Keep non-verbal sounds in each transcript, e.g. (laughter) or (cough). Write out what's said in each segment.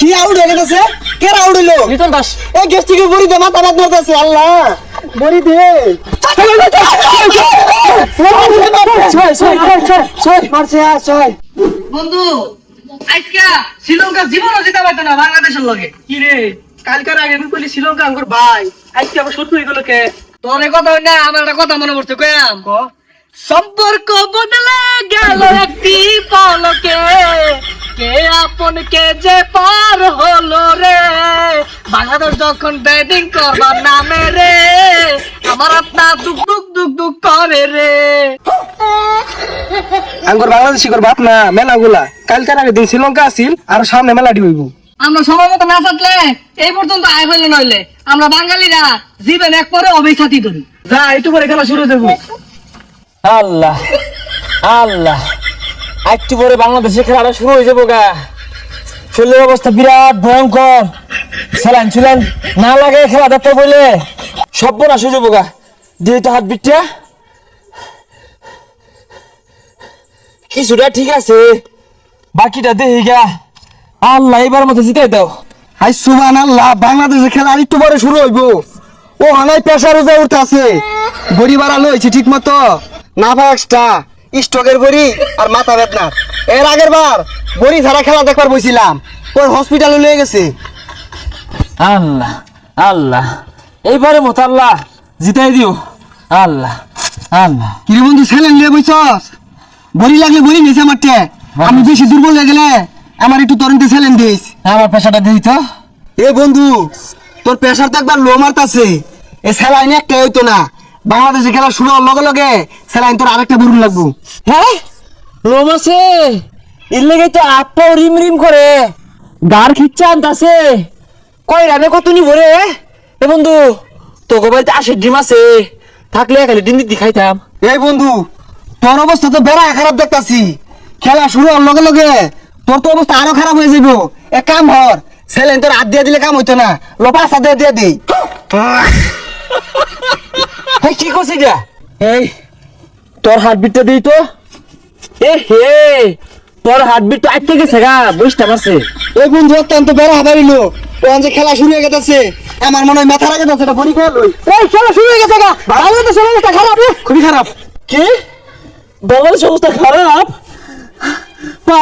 কি আউট হয়ে গেছে? কে আউট হইল? লিটন দাস। এই গেস্টিকে বড়ি দে মাথা বাদ মারতেছে আল্লাহ। বড়ি দে। ছয় ছয় ছয় ছয় মারছে আ ছয়। বন্ধু আজকে শ্রীলঙ্কা জীবনও জিতা পাইতো না বাংলাদেশের লগে। কি রে? কালকার আগে আমি কইলি শ্রীলঙ্কা আঙ্গুর ভাই। আজকে আবার শত্রু কে? তোর কথা না আমার একটা কথা মনে পড়ছে কয়াম সম্পর্ক বদলে গেল একটি পলকে। কে আপন কে যে পার হলো রে? বাংলাদেশ যখন ব্যাটিং করবার নামে রে আমার আপনার দুক দুক দুক দুক করে রে। আঙ্গুর বাংলাদেশি কর বাপ না মেলা গুলা কালকার আগে দিন শ্রীলঙ্কা আসিল আর সামনে মেলাটি হইব আমরা সময় মতো না থাকলে এই পর্যন্ত আয় হইলে নইলে। আমরা বাঙালিরা জীবন এক পরে অবিখ্যাতি করি। যা একটু পরে খেলা শুরু দেবো আল্লাহ আল্লাহ। একটু পরে বাংলাদেশে খেলাটা শুরু হয়ে যাব গা। শরীরের অবস্থা বিরাট ভয়ঙ্কর। স্যালাইন ছিলেন না লাগে খেলা দেখতে বলে সব বোনা হয়ে যাব গা। দিয়ে হাত বিটটা কিছুটা ঠিক আছে। বাকিটা দেখি গা। আল্লাহ, এবার মতো জিতে দাও। হাই সুবান আল্লাহ বাংলাদেশের খেলা আর একটু পরে শুরু হইব। ও হানাই প্রেসার উঠে উঠতে আছে। বাড়া লইছে ঠিক মতো না ভাই স্টকের বড়ি আর মাথা বেদনা এর আগের বার বড়ি ছাড়া খেলা দেখবার বইছিলাম। ওই হসপিটালে লয়ে গেছে। আল্লাহ আল্লাহ। এইবারে মতো আল্লাহ জিতাই দিও। আল্লাহ আল্লাহ। কিরে বন্ধু ছেলে নিয়ে বইছস? বড়ি লাগলে বড়ি নিয়েছে আমারটে। আমি বেশি দুর্বল হয়ে গেলে আমার একটু তরন্তে ছেলেন দিস। আমার পেশাটা দিই তো। এ বন্ধু তোর প্রেসার তো একবার লো মারতাছে। এ স্যালাইন একটা হইতো না। বাংলাদেশে খেলা শুরু হওয়ার লগে লগে স্যালাইন তোর আরেকটা বরুন লাগবো। হ্যাঁ? লোম আছে। এর লেগে তো আটটাও রিম রিম করে। গার খিচ্ছে আনতাছে। কয় রানে কত নিব রে? এ বন্ধু তোকে বাড়িতে আসে ডিম আছে। থাকলে খালি ডিম দিতে খাইতাম। এই বন্ধু তোর অবস্থা তো বেড়া খারাপ দেখতাছি। খেলা শুরু হওয়ার লগে লগে তোর তো অবস্থা আরও খারাপ হয়ে যাব এক কাম হর স্যালাইন তোর হাত দিয়ে দিলে কাম হইতো না। লোপা সাথে দিয়ে দিই। হ্যাঁ কি এটা এই তোর হার্টবিটটা দিই তো। এ হে তোর হার্টবিট তো আটকে গেছে গা বুঝতে পারছে। বন্ধু অত্যন্ত বেড়া যে খেলা শুরু হয়ে গেছে আমার মনে হয় মাথা রাখে খেলা এই খেলা শুরু হয়ে গেছে গা। খারাপ। খুবই খারাপ। কি? বাংলাদেশের অবস্থা খারাপ? পা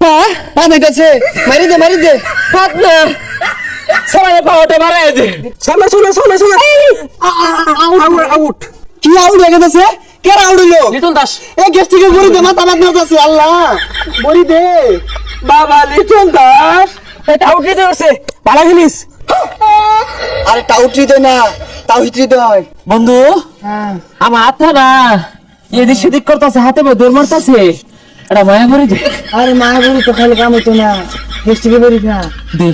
পা পা দেখতেছে মারি দে মারি দে। হাত না পাওয়াটা দে সামনে আউট আউট কি আউট হয়ে গেছে? কে আউট হইল? লিটন দাস। গেস্টিকে বড়ি দে মাথা বাদ আল্লাহ। বড়ি দে। বাবা লিটন দাস। এটা আউট দিতে হচ্ছে। পালা গেলিস আরে টাউটরি দে না তাওহিত্রি দে হয়। বন্ধু আমার হাত না এদিক সেদিক করতেছে হাতে মধ্যে দৌড় মারতেছে। এটা মায়া করে দে আরে মা বড়ি তো খালি কাম হইতো না। গেস্টিকে বড়ি খা দে।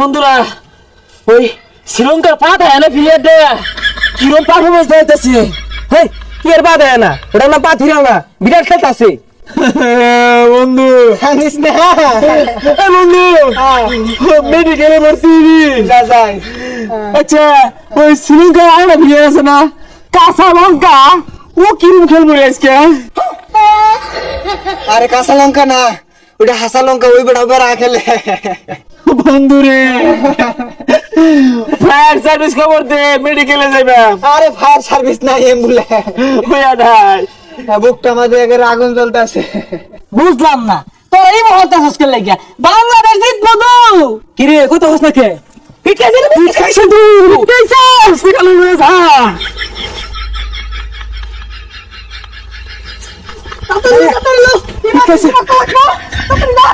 বন্ধুরা ওই শ্রীলঙ্কার পা দেয় না প্লেয়ার দেয় কিরম পারফরমেন্স দিতেছে হেই এর পা দেয় না ওটা না পা থিরাও না বিরাট খেলতাছে (laughs) বন্ধু। জানিস না বন্ধু মেডিকেলে ভর্তি আচ্ছা ওই শ্রীলঙ্কার আরেকটা প্লেয়ার আছে না? কাঁচা লঙ্কা ও কিরম খেলব আজকে? আরে কাঁচা লঙ্কা না ওটা হাসা লঙ্কা ওই বেড়া বেড়া খেলে। বন্ধু রে। ফায়ার সার্ভিস খবর দে মেডিকেলে যাবে আরে ফায়ার সার্ভিস না অ্যাম্বুলেন্স হইয়া নাই বুকটা আমাদের একের আগুন জ্বলতেছে বুঝলাম না তোর এই মহত্তা হসকে লাগিয়া বাংলাদেশ জিতবো তো কিরে কত হস না কে পিটাইছে রে, খাইছে তুই পিটাইছে হসপিটালে নিয়ে যা তাড়াতাড়ি তাড়াতাড়ি লো পিটাইছে তাড়াতাড়ি না